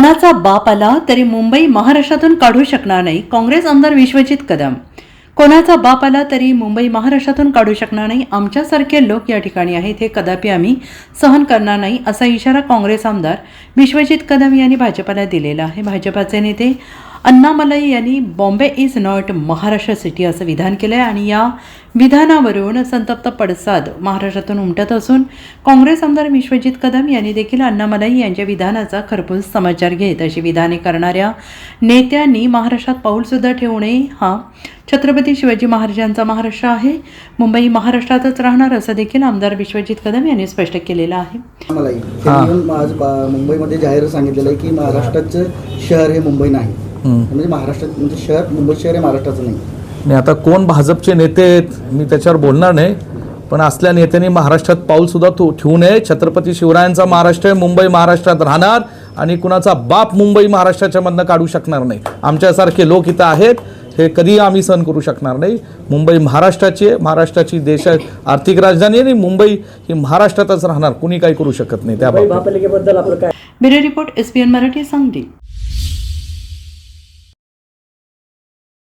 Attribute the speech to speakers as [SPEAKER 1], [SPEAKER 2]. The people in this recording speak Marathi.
[SPEAKER 1] कोणाचा बाप आला तरी मुंबई महाराष्ट्रातून काढू शकणार नाही. काँग्रेस आमदार विश्वजित कदम. कोणाचा बाप आला तरी मुंबई महाराष्ट्रातून काढू शकणार नाही. आमच्यासारखे लोक या ठिकाणी आहेत हे कदापि आम्ही सहन करणार नाही असा इशारा काँग्रेस आमदार विश्वजित कदम यांनी भाजपाला दिलेला आहे. भाजपाचे नेते अण्णामलई यांनी Bombay is not Maharashtra city असं विधान केलं आहे आणि या विधानावरून संतप्त पडसाद महाराष्ट्रातून उमटत असून काँग्रेस आमदार विश्वजित कदम यांनी देखील अण्णामलई यांच्या विधानाचा खरपूस समाचार घेत अशी विधाने करणाऱ्या नेत्यांनी महाराष्ट्रात पाऊलसुद्धा ठेवू नये हा छत्रपती शिवाजी महाराजांचा महाराष्ट्र आहे. मुंबई महाराष्ट्रातच राहणार असं देखील आमदार विश्वजित कदम यांनी स्पष्ट केलेलं आहे.
[SPEAKER 2] बा- मुंबईमध्ये जाहीर सांगितलेलं आहे की महाराष्ट्राचं शहर हे मुंबई नाही. म्हणजे महाराष्ट्रात म्हणजे शहर मुंबई शहर हे महाराष्ट्राचं नाही.
[SPEAKER 3] आणि आता कोण भाजपचे नेते आहेत मी त्याच्यावर बोलणार नाही पण असल्या नेत्यांनी महाराष्ट्रात पाऊल सुद्धा ठेवू नये. छत्रपती शिवरायांचा महाराष्ट्र आहे मुंबई महाराष्ट्रात राहणार आणि कुणाचा बाप मुंबई महाराष्ट्राच्या मधनं काढू शकणार नाही. आमच्यासारखे लोक इथं आहेत हे कधी आम्ही सहन करू शकणार नाही. मुंबई महाराष्ट्राची आहे महाराष्ट्राची देश आर्थिक राजधानी आहे आणि मुंबई ही महाराष्ट्रातच राहणार कुणी काही करू शकत नाही त्या बाबतीत
[SPEAKER 1] bureau report S P N Marathi Sangli.